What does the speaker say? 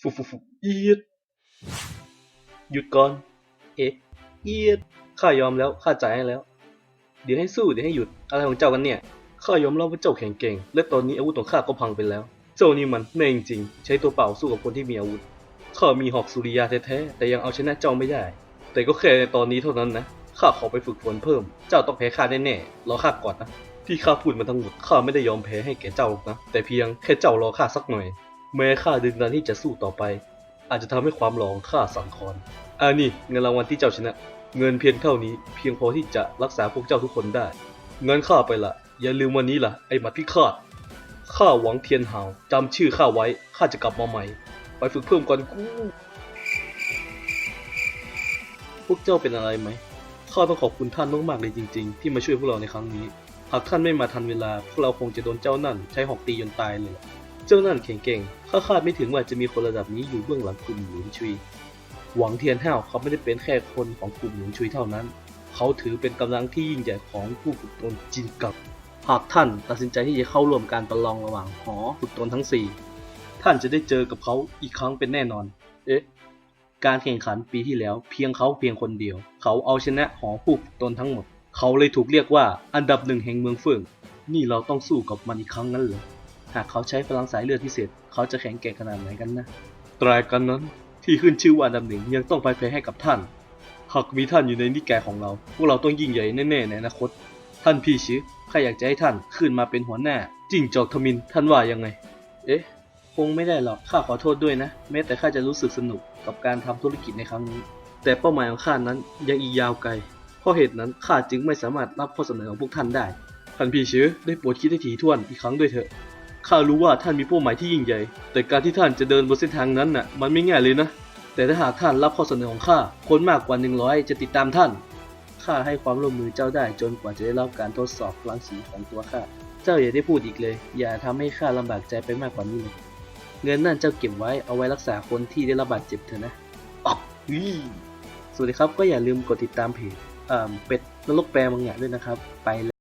ฟุฟุฟุเอียดหยุดก่อน เอ๊ะเอียดข้ายอมแล้วข้าจ่ายให้แล้ว เดี๋ยวให้สู้เดี๋ยวให้หยุดอะไรของเจ้ากันเนี่ยข้ายอมรับว่าเจ้าแข็งเก่ง และตอนนี้อาวุธของข้าก็พังไปแล้ว เจ้านี่มันแม่งจริงใช้ตัวเปล่าสู้กับคนที่มีอาวุธข้ามีหอกสุริยาแท้ๆแต่ยังเอาชนะเจ้าไม่ได้ แต่ก็แค่ในตอนนี้เท่านั้นนะข้าขอไปฝึกฝนเพิ่ม เจ้าต้องแพ้ข้าแน่ๆรอข้าก่อนนะที่ข้าพูดมาทั้งหมดข้าไม่ได้ยอมแพ้ให้แก่เจ้าหรอกนะ แต่เพียงแค่เจ้ารอข้าสักหน่อย แม้ข้าดึงดันที่จะสู้ต่อไป อาจจะทำให้ความหลองข้าสั่นคลอนอ่านี่เงินรางวัลที่เจ้าชนะ เงินเพียงเท่านี้เพียงพอที่จะรักษาพวกเจ้าทุกคนได้เงินข้าไปละอย่าลืมวันนี้ล่ะไอ้หมัดพิฆาตข้าหวังเทียนหาวจำชื่อข้าไว้ข้าจะกลับมาใหม่ ไปฝึกเพิ่มก่อนกูพวกเจ้าเป็นอะไรไหมข้าต้องขอบคุณท่านมากๆเลยจริง ๆ ที่มาช่วยพวกเราในครั้งนี้ หากท่านไม่มาทันเวลา พวกเราคงจะโดนเจ้านั่นใช้หอกตีจนตายเลยละ เจ้านั่นแข็งเก่งข้าคาดไม่ถึงว่าจะมีคนระดับนี้อยู่เบื้องหลังกลุ่มหลุนชุย หวังเทียนห้าวเขาไม่ได้เป็นแค่คนของกลุ่มหลุนชุยเท่านั้น เขาถือเป็นกำลังที่ยิ่งใหญ่ของผู้ฝึกตนจินกับ หากท่านตัดสินใจที่จะเข้าร่วมการประลองระหว่างหอฝึกตนทั้ง 4 ท่านจะได้เจอกับเขาอีกครั้งเป็นแน่นอน เอ๊ะ การแข่งขันปีที่แล้วเพียงเขาเพียงคนเดียว เขาเอาชนะหอผู้ฝึกตนทั้งหมด เขาเลยถูกเรียกว่าอันดับหนึ่งแห่งเมืองเฟิงนี่เราต้องสู้กับมันอีกครั้งนั้นเหรอ หากเขาใช้พลังสายเลือดพิเศษ เขาจะแข็งแกร่งขนาดไหนกันนะตรายกันนั้นที่ขึ้นชื่อว่าอันดับหนึ่งยังต้องไปแพ้ให้กับท่าน หากมีท่านอยู่ในนิแกยของเรา พวกเราต้องยิ่งใหญ่แน่ๆในอนาคต ท่านพี่ชิข้าอยากจะให้ท่านขึ้นมาเป็นหัวหน้าจิ้งจอกทมินท่านว่ายังไง เอ๊ะ คงไม่ได้หรอกข้าขอโทษด้วยนะ แม้แต่ข้าจะรู้สึกสนุกกับการทำธุรกิจในครั้งนี้ แต่เป้าหมายของข้านั้นยังอีกยาวไกล เพราะเหตุนั้นข้าจึงไม่สามารถรับข้อเสนอของพวกท่านได้ ท่านพี่ชื้อได้โปรดคิดให้ถี่ถ้วนอีกครั้งด้วยเถอะ ข้ารู้ว่าท่านมีเป้าหมายที่ยิ่งใหญ่ แต่การที่ท่านจะเดินบนเส้นทางนั้นน่ะ มันไม่ง่ายเลยนะ แต่ถ้าหากท่านรับข้อเสนอของข้า คนมากกว่า 100 จะติดตามท่าน ข้าให้ความร่วมมือเจ้าได้จนกว่าจะได้รับการทดสอบพลังสีของตัวข้า เจ้าอย่าได้พูดอีกเลย อย่าทำให้ข้าลำบากใจไปมากกว่านี้เลย เงินนั่นเจ้าเก็บไว้เอาไว้รักษาคนที่ได้รับบาดเจ็บเถอะนะอ๊อกอี้สวัสดีครับก็อย่าลืมกดติดตามเพจเอ่อเป็ดนรกแปลมังงะด้วยนะครับ ไปแล้ว